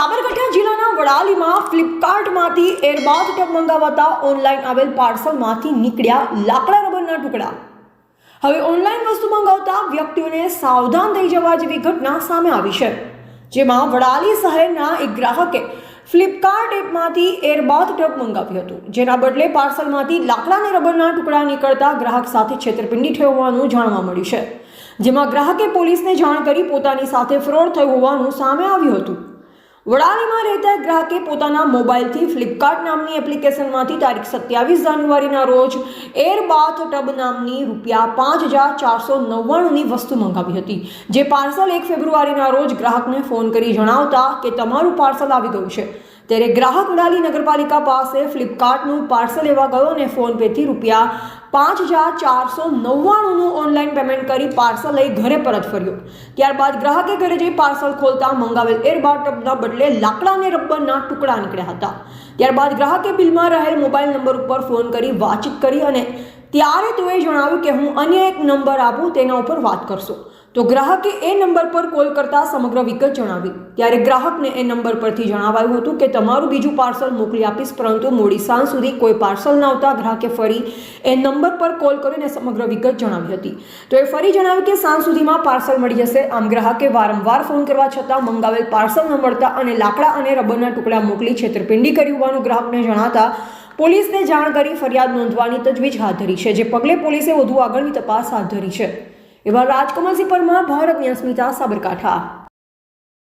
સાબરકાંઠા જિલ્લાના વડાલીમાં ફ્લિપકાર્ટમાંથી એરબાથ tub મંગાવતા online આવેલ પાર્સલમાંથી નીકળ્યા લાકડા રબરના ટુકડા. હવે ઓનલાઈન વસ્તુ મંગાવતા વ્યક્તિઓને સાવધાન થઈ જવા જેવી ઘટના સામે આવી છે. જેમાં વડાલી શહેરના એક ગ્રાહકે ફ્લિપકાર્ટ એપમાંથી એરબાથ ટબ મંગાવ્યું હતું, જેના બદલે પાર્સલમાંથી લાકડા અને રબરના ટુકડા નીકળતા ગ્રાહક સાથે છેતરપિંડી થઈ હોવાનું જાણવા મળ્યું છે. જેમાં ગ્રાહકે પોલીસને જાણ કરી પોતાની સાથે ફ્રોડ થયું હોવાનું સામે આવ્યું હતું. વડાલીમાં રહેતા ગ્રાહકે પોતાના મોબાઈલથી ફ્લિપકાર્ટ નામની એપ્લિકેશનમાંથી તારીખ સત્યાવીસ જાન્યુઆરીના રોજ એરબાથ ટબ નામની રૂપિયા પાંચ હજાર ચારસો નવ્વાણુંની વસ્તુ મંગાવી હતી, જે પાર્સલ એક ફેબ્રુઆરીના રોજ ગ્રાહકને ફોન કરી જણાવતા કે તમારું પાર્સલ આવી ગયું છે. ત્યારે ગ્રાહક વડાલી નગરપાલિકા પાસે ફ્લિપકાર્ટનું પાર્સલ લેવા ગયો અને ફોન પેથી રૂપિયા પાંચ હજાર ચારસો નવ્વાણુંનું ઓનલાઈન પેમેન્ટ કરી પાર્સલ લઈ ઘરે પરત ફર્યો. ત્યારબાદ ગ્રાહકે ઘરે જઈ પાર્સલ ખોલતા મંગાવેલ એરબાર ટબના બદલે લાકડા અને રબરના ટુકડા નીકળ્યા હતા. ત્યારબાદ ગ્રાહકે બિલમાં રહેલ મોબાઈલ નંબર ઉપર ફોન કરી વાતચીત કરી અને ત્યારે તેઓએ જણાવ્યું કે હું અન્ય એક નંબર આપું, તેના ઉપર વાત કરશો. તો ગ્રાહકે એ નંબર પર કોલ કરતા સમગ્ર વિગત જણાવી ત્યારે ગ્રાહકને એ નંબર પરથી જણાવાયું હતું કે તમારું બીજું પાર્સલ મોકલી આપીશ, પરંતુ મોડી સાંજ સુધી કોઈ પાર્સલ ન આવતા ગ્રાહકે ફરી એ નંબર પર કોલ કરીને સમગ્ર વિગત જણાવી હતી. તો એ ફરી જણાવ્યું કે સાંજ સુધીમાં પાર્સલ મળી જશે. આમ ગ્રાહકે વારંવાર ફોન કરવા છતાં મંગાવેલ પાર્સલ ન મળતા અને લાકડા અને રબરના ટુકડા મોકલી છેતરપિંડી કરી હોવાનું ગ્રાહકને જણાતા પોલીસને જાણ કરી ફરિયાદ નોંધવાની તજવીજ હાથ ધરી છે, જે પગલે પોલીસે વધુ આગળની તપાસ હાથ ધરી છે. એવા રાજકમલસિંહ પરમાર ભારત ન્યાસમિતા સાબરકાંઠા.